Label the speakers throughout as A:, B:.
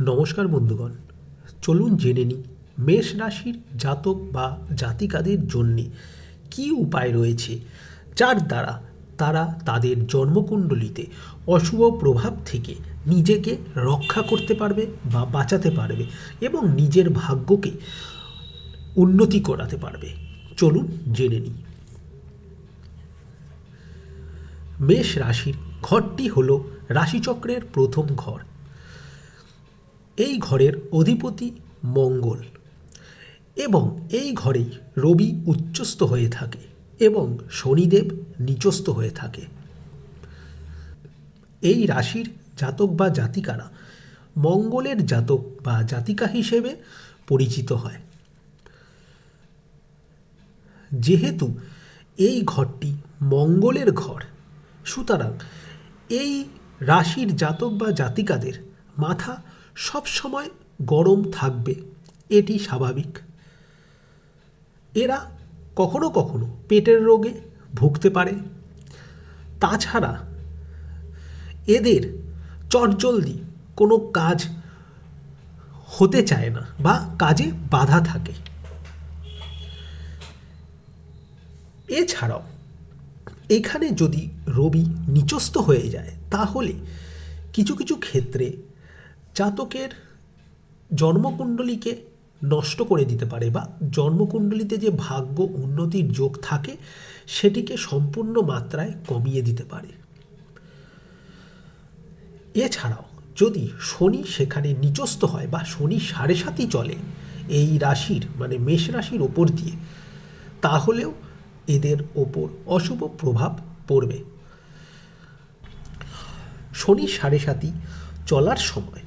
A: নমস্কার বন্ধুগণ। চলুন জেনে নিই, মেষ রাশির জাতক বা জাতিকাদের জন্যে কী উপায় রয়েছে? যার দ্বারা তারা তাদের জন্মকুণ্ডলিতে অশুভ প্রভাব থেকে নিজেকে রক্ষা করতে পারবে বা বাঁচাতে পারবে এবং নিজের ভাগ্যকে উন্নতি করাতে পারবে। চলুন জেনে নিই। মেষ রাশির ঘরটি হল রাশিচক্রের প্রথম ঘর। এই ঘরের অধিপতি মঙ্গল। এবং এই ঘরেই রবি উচ্চস্থ হয়ে থাকে এবং শনিদেব নিচস্থ হয়ে থাকে। এই রাশির জাতক বা জাতিকারা মঙ্গলের জাতক বা জাতিকা হিসেবে পরিচিত হয়। যেহেতু এই ঘরটি মঙ্গলের ঘর, সুতরাং এই রাশির জাতক বা জাতিকাদের মাথা সবসময় গরম থাকবে, এটি স্বাভাবিক। এরা কখনো কখনো পেটের রোগে ভুগতে পারে। তাছাড়া এদের চটজলদি কোনো কাজ হতে চায় না বা কাজে বাধা থাকে। এছাড়াও, এখানে যদি রবি নিচস্থ হয়ে যায়, তাহলে কিছু কিছু ক্ষেত্রে জাতকের জন্মকুণ্ডলীকে নষ্ট করে দিতে পারে বা জন্মকুণ্ডলীতে যে ভাগ্য উন্নতির যোগ থাকে, সেটিকে সম্পূর্ণ মাত্রায় কমিয়ে দিতে পারে। এছাড়াও, যদি শনি সেখানে নিচস্থ হয় বা শনি সাড়ে সাতই চলে এই রাশির মানে মেষ রাশির ওপর দিয়ে, তাহলেও এদের ওপর অশুভ প্রভাব পড়বে। শনি সাড়ে সাতই চলার সময়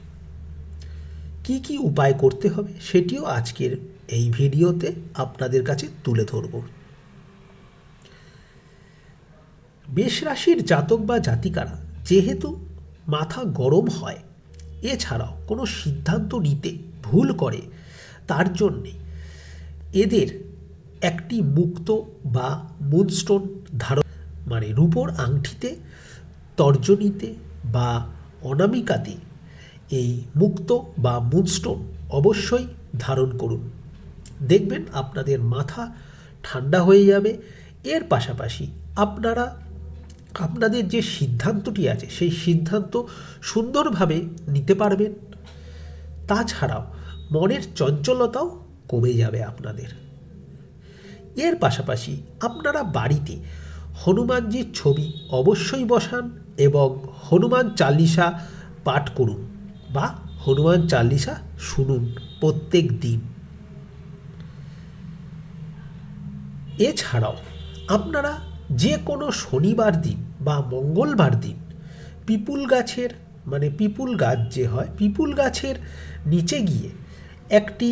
A: কি কি উপায় করতে হবে সেটিও আজকের এই ভিডিওতে আপনাদের কাছে তুলে ধরব। মেষ রাশির জাতক বা জাতিকারা যেহেতু মাথা গরম হয়, এছাড়াও কোনো সিদ্ধান্ত নিতে ভুল করে, তার জন্যে এদের একটি মুক্ত বা মুনস্টোন ধারণ মানে রূপোর আংটিতে, তর্জনীতে বা অনামিকাতে এই মুক্ত বা মুনস্টোন অবশ্যই ধারণ করুন। দেখবেন আপনাদের মাথা ঠান্ডা হয়ে যাবে। এর পাশাপাশি আপনারা, আপনাদের যে সিদ্ধান্তটি আছে, সেই সিদ্ধান্ত সুন্দরভাবে নিতে পারবেন। তাছাড়াও মনের চঞ্চলতাও কমে যাবে আপনাদের। এর পাশাপাশি আপনারা বাড়িতে হনুমানজির ছবি অবশ্যই বসান এবং হনুমান চালিসা পাঠ করুন। বা হনুমান চালিসা শুনুন প্রত্যেক দিন। এছাড়াও আপনারা যে কোনো শনিবার দিন বা মঙ্গলবার দিন পিপুল গাছের মানে পিপুল গাছ যে হয়, পিপুল গাছের নিচে গিয়ে একটি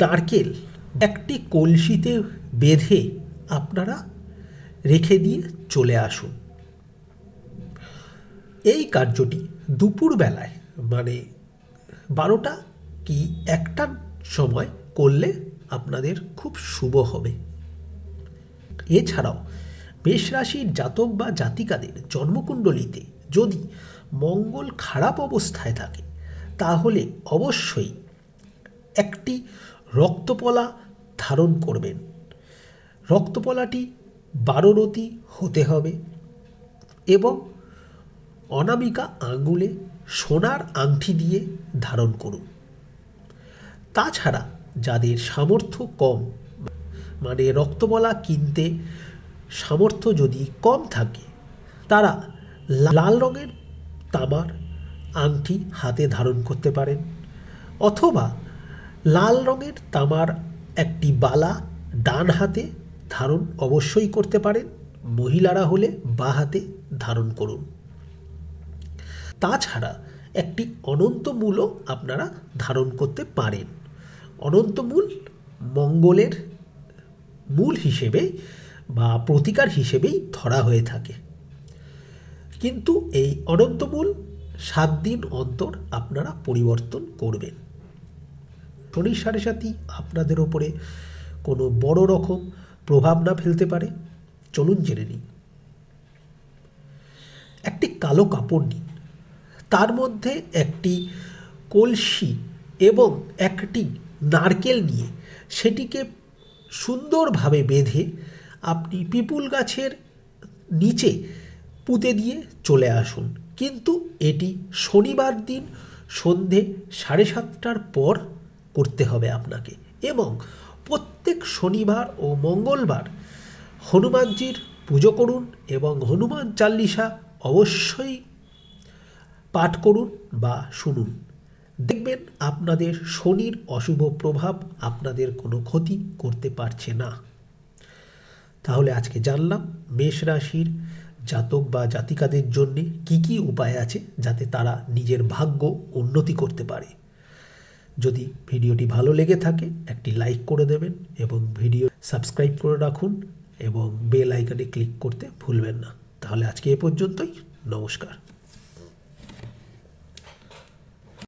A: নারকেল, একটি কলসিতে বেঁধে আপনারা রেখে দিয়ে চলে আসুন। এই কার্যটি দুপুর বেলায় মানে বারোটা কি একটার সময় করলে আপনাদের খুব শুভ হবে। এছাড়াও মেষ রাশির জাতক বা জাতিকাদের জন্মকুণ্ডলিতে যদি মঙ্গল খারাপ অবস্থায় থাকে, তাহলে অবশ্যই একটি রক্তপলা ধারণ করবেন। রক্তপলাটি বারোরতি হতে হবে এবং অনামিকা আঙ্গুলে সোনার আংটি দিয়ে ধারণ করুন। তাছাড়া যাদের সামর্থ্য কম মানে রক্তবলা কিনতে সামর্থ্য যদি কম থাকে, তারা লাল রঙের তামার আংটি হাতে ধারণ করতে পারেন, অথবা লাল রঙের তামার একটি বালা ডান হাতে ধারণ অবশ্যই করতে পারেন। মহিলারা হলে বা হাতে ধারণ করুন। তাছাড়া একটি অনন্তমূলও আপনারা ধারণ করতে পারেন। অনন্তমূল মঙ্গলের মূল হিসেবে বা প্রতিকার হিসেবেই ধরা হয়ে থাকে। কিন্তু এই অনন্তমূল সাত দিন অন্তর আপনারা পরিবর্তন করবেন। শনির সাড়ে সাথী আপনাদের ওপরে কোনো বড় রকম প্রভাব না ফেলতে পারে। চলুন জেনে নিই। একটি কালো কাপড় নিন। তার মধ্যে একটি কলসি এবং একটি নারকেল নিয়ে সেটিকে সুন্দরভাবে বেঁধে আপনি পিপুল গাছের নিচে পুঁতে দিয়ে চলে আসুন। কিন্তু এটি শনিবার দিন সন্ধে সাড়ে সাতটার পর করতে হবে আপনাকে এবং প্রত্যেক শনিবার ও মঙ্গলবার হনুমানজির পুজো করুন এবং হনুমান চাল্লিশা অবশ্যই পাঠ করুন বা শুনুন। দেখবেন আপনাদের শনির অশুভ প্রভাব আপনাদের কোনো ক্ষতি করতে পারছে না। তাহলে আজকে জানলাম, মেষ রাশির জাতক বা জাতিকাদের জন্য কি কি উপায় আছে যাতে তারা নিজের ভাগ্য উন্নতি করতে পারে। যদি ভিডিওটি ভালো লেগে থাকে, একটি লাইক করে দেবেন এবং ভিডিও সাবস্ক্রাইব করে রাখুন এবং বেল আইকনে ক্লিক করতে ভুলবেন না। তাহলে আজকে এ পর্যন্তই, নমস্কার।